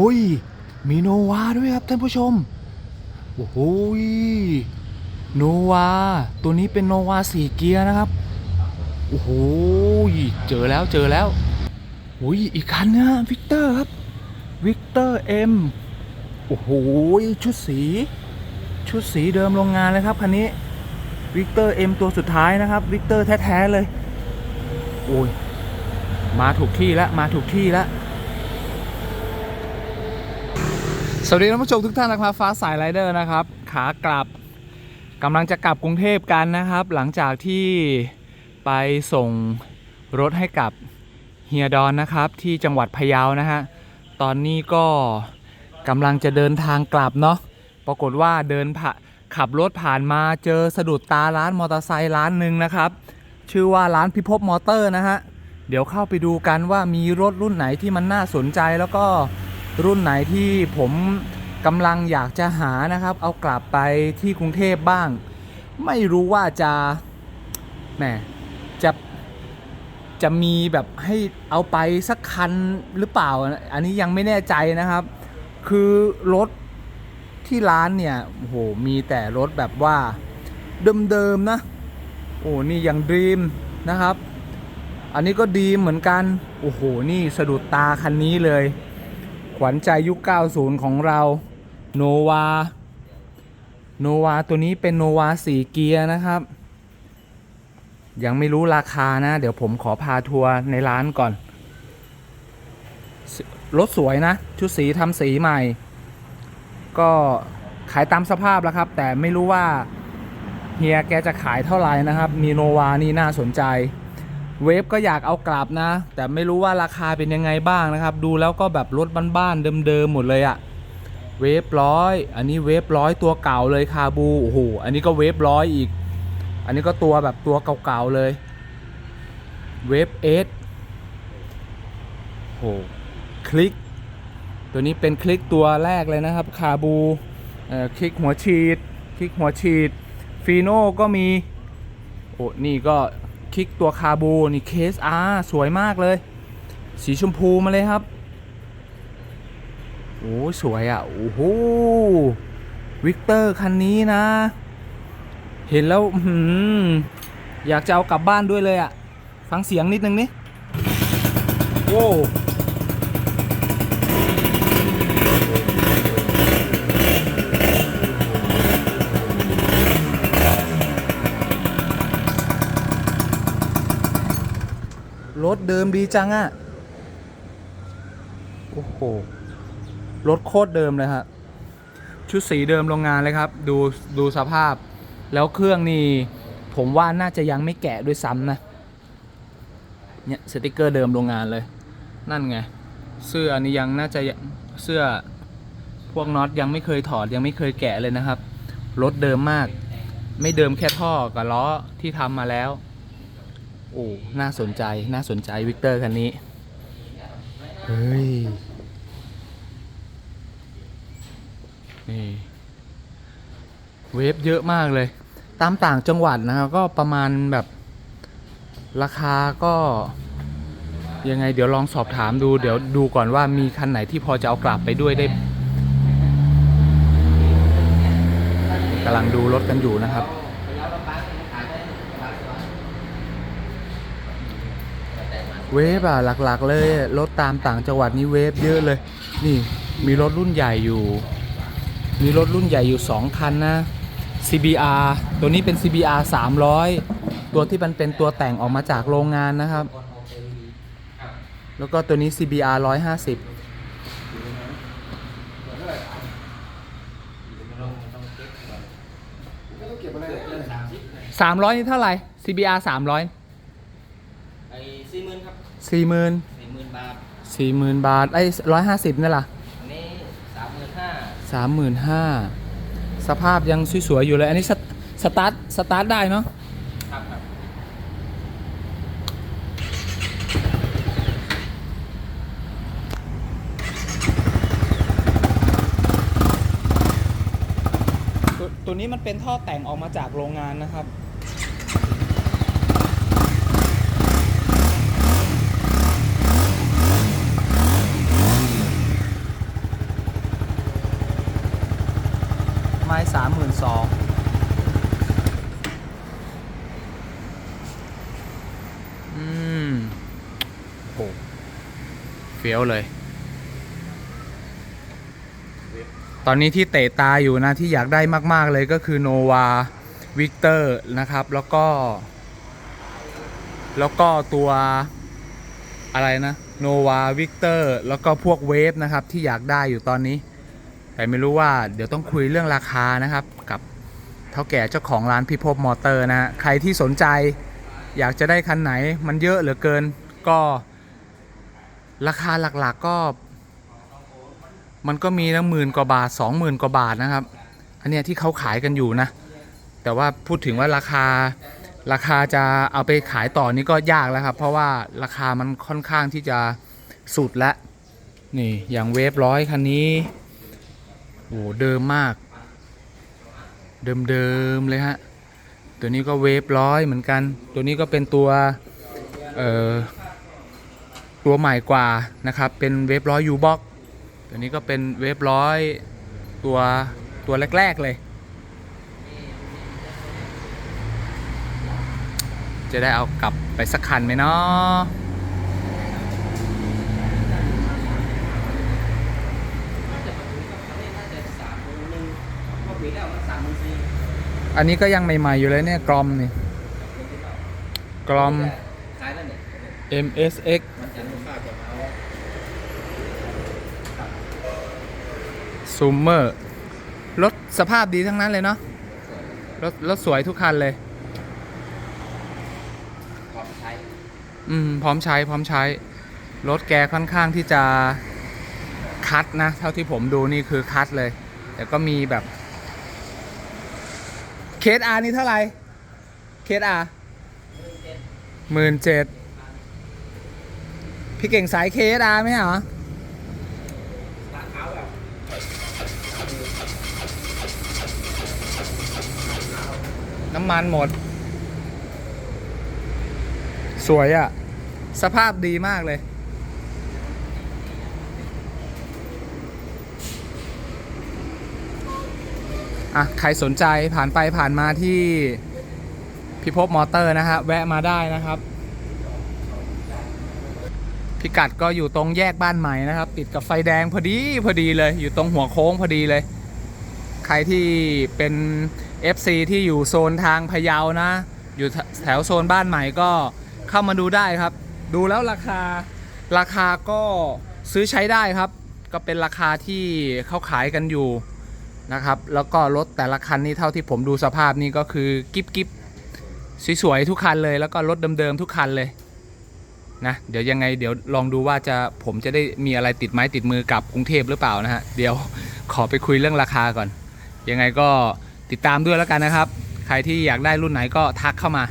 โอ้ยมีโนวาด้วยครับท่านผู้ชม โอ้โหโนวาตัวนี้เป็นโนวาสี่เกียร์นะครับ โอ้โหเจอแล้วเจอแล้วโอ้ยอีกคันนะวิกเตอร์ครับ วิกเตอร์เอ็มโอ้โหชุดสี ชุดสีเดิมโรงงานเลยครับคันนี้วิกเตอร์เอ็มตัวสุดท้ายนะครับวิกเตอร์แท้ ๆ เลย โอ้ยมาถูกที่แล้วมาถูกที่แล้ว สวัสดีท่านผู้ชมทุกท่านนะครับฟ้าสายไรเดอร์นะครับ ขากลับกำลังจะกลับกรุงเทพกันนะครับ หลังจากที่ไปส่งรถให้กับเฮียดอนนะครับ ที่จังหวัดพะเยานะฮะตอนนี้ก็กำลังจะเดินทางกลับเนาะปรากฏว่าเดินผ่าขับรถผ่านมาเจอสะดุดตาร้านมอเตอร์ไซค์ร้านหนึ่งนะครับ ชื่อว่าร้านพิภพมอเตอร์นะฮะเดี๋ยวเข้าไปดูกันว่ามีรถรุ่นไหนที่มันน่าสนใจแล้วก็ รุ่นไหนที่ผมกำลังอยากจะหานะครับ เอากลับไปที่กรุงเทพบ้าง ไม่รู้ว่าจะแหมจะจะมีแบบให้เอาไปสักคันหรือเปล่า อันนี้ยังไม่แน่ใจนะครับ คือรถที่ร้านเนี่ยโหมีแต่รถแบบว่าเดิมๆนะ โอ้นี่ยังดีมนะครับ อันนี้ก็ดีเหมือนกัน โอ้โห นี่สะดุดตาคันนี้เลย ขวัญใจยุค 90 ของเราโนวาโนวาตัวนี้เป็นโนวาสีเกียร์นะครับ ยังไม่รู้ราคานะ เดี๋ยวผมขอพาทัวร์ในร้านก่อน รถสวยนะ ชุดสีทำสีใหม่ ก็ขายตามสภาพแล้วครับ แต่ไม่รู้ว่าเฮียแกจะขายเท่าไหร่นะครับ มีโนวานี่น่าสนใจ เวฟก็อยากเอากลับนะ แต่ไม่รู้ว่าราคาเป็นยังไงบ้างนะครับ ดูแล้วก็แบบรถบ้านๆเดิมๆหมดเลยอะเวฟร้อยอันนี้เวฟร้อยตัวเก่าเลยคาบูโอ้โหอันนี้ก็เวฟร้อยอีก อันนี้ก็ตัวแบบตัวเก่าๆเลยเวฟเอสโหคลิก ตัวนี้เป็นคลิกตัวแรกเลยนะครับคาบูคลิกหัวฉีด คลิกหัวฉีดฟีโน่ก็มีโอ้นี่ก็ คลิกตัวคาบูนี่เคสอาร์สวยมากเลย สีชมพูมาเลยครับโอ้สวยอะ โอ้โหวิกเตอร์คันนี้นะ เห็นแล้วอยากจะเอากลับบ้านด้วยเลยอะ ฟังเสียงนิดนึงนี่โอ้ รถเดิมดีจังอะ โอ้โห รถโคตรเดิมเลยครับชุดสีเดิมโรงงานเลยครับ ดูดูสภาพ แล้วเครื่องนี่ผมว่าน่าจะยังไม่แกะด้วยซ้ำนะ เนี่ยสติกเกอร์เดิมโรงงานเลย นั่นไง เสื้อนี่ยังน่าจะเสื้อพวกน็อตยังไม่เคยถอดยังไม่เคยแกะเลยนะครับ รถเดิมมาก ไม่เดิมแค่ท่อกับล้อที่ทำมาแล้ว อ้น่าสนใจน่าสนใจวิกเตอร์คันนี้ เฮ้ย นี่เวฟเยอะมากเลย ตามต่างจังหวัดนะครับก็ประมาณแบบราคาก็ ยังไงเดี๋ยวลองสอบถามดูเดี๋ยวดูก่อนว่ามีคันไหนที่พอจะเอากลับไปด้วยได้กำลังดูรถกันอยู่นะครับ เวฟอะหลักๆ เลยรถตามต่างจังหวัดนี้เวฟเยอะเลย นี่มีรถรุ่นใหญ่อยู่ มีรถรุ่นใหญ่อยู่ 2 คันนะ CBR ตัวนี้เป็น CBR 300 ตัวที่มันเป็นตัวแต่งออกมาจากโรงงานนะครับ แล้วก็ตัวนี้ CBR 150 300นี่เท่าไหร่ CBR 300ไอ้สี่ หมื่นครับ40,000สี่หมื่นบาท40,000บาทไอ้150นี่ล่ะอันนี้สามหมื่นห้าสามหมื่นห้าสภาพยังสวยๆอยู่เลย อันนี้สตสตาร์ทสตาร์ทได้เนาะครับครับตัวตัวนี้มันเป็นท่อแต่งออกมาจากโรงงานนะครับ ไม้สามหมื่นสองอืมโหเฟี้ยวเลย ตอนนี้ที่เตะตาอยู่นะที่อยากได้มาก ๆ เลยก็คือโนวาวิกเตอร์นะครับ แล้วก็ แล้วก็ตัวอะไรนะโนวาวิกเตอร์แล้วก็พวกเวฟนะครับที่อยากได้อยู่ตอนนี้ แต่ไม่รู้ว่าเดี๋ยวต้องคุยเรื่องราคานะครับ กับเท่าแก่เจ้าของร้านพิภพมอเตอร์นะใครที่สนใจอยากจะได้คันไหนมันเยอะเหลือเกิน ก็ราคาหลักๆก็ มันก็มีนะหมื่นกว่าบาท 20,000 กว่าบาทนะครับ อันเนี้ยที่เขาขายกันอยู่นะ แต่ว่าพูดถึงว่าราคาราคาจะเอาไปขายต่อนี่ก็ยากแล้วครับ เพราะว่าราคามันค่อนข้างที่จะสุดแล้วนี่อย่างเวฟร้อยคันนี้ โอ้เดิมมาก เดิมๆเลยฮะ ตัวนี้ก็เวฟร้อยเหมือนกัน ตัวนี้ก็เป็นตัวเอ่อตัวใหม่กว่านะครับ เป็นเวฟร้อยยูบ็อกตัวนี้ก็เป็นเวฟร้อยตัวตัวแรก ๆ เลย จะได้เอากลับไปสักคันไหมเนาะ น่าจะมาถึงกับคันนี้น่าจะสามหมื่นหนึ่งเพราะปีแล้วมันสามหมื่นสี่ อันนี้ก็ยังใหม่ ๆ อยู่เลยเนี่ยกรอมนี่กรอมขายแล้วเนี่ย MSX มันจะนุ่มมากกว่าเอาซูมเมอร์รถสภาพดีทั้งนั้นเลยเนาะรถรถสวยทุกคันเลย พร้อมใช้ อืม พร้อมใช้ พร้อมใช้ รถแกค่อนข้างที่จะคัดนะ เท่าที่ผมดูนี่คือคัดเลย แต่ก็มีแบบ เคสอาร์นี่เท่าไหร่เคสอาร์หมื่นเจ็ดพี่เก่งสายเคสอาร์ไหมเหรอน้ำมันหมด สวยอะ่ะสภาพดีมากเลย อะใครสนใจผ่านไปผ่านมาที่พิภพมอเตอร์นะฮะแวะมาได้นะครับพิกัดก็อยู่ตรงแยกบ้านใหม่นะครับ ติดกับไฟแดงพอดีพอดีเลย อยู่ตรงหัวโค้งพอดีเลย ใครที่เป็น FC ที่อยู่โซนทางพะเยานะ อยู่แถวโซนบ้านใหม่ก็เข้ามาดูได้ครับ ดูแล้วราคาราคาก็ซื้อใช้ได้ครับ ก็เป็นราคาที่เขาขายกันอยู่ นะครับ แล้วก็รถแต่ละคันนี้เท่าที่ผมดูสภาพนี่ก็คือกิบกิบสวยๆทุกคันเลย แล้วก็รถเดิมๆทุกคันเลยนะเดี๋ยวยังไงเดี๋ยวลองดูว่าจะผมจะได้มีอะไรติดไม้ติดมือกลับกรุงเทพหรือเปล่านะฮะเดี๋ยวขอไปคุยเรื่องราคาก่อน ยังไงก็ติดตามด้วยแล้วกันนะครับ ใครที่อยากได้รุ่นไหนก็ทักเข้ามา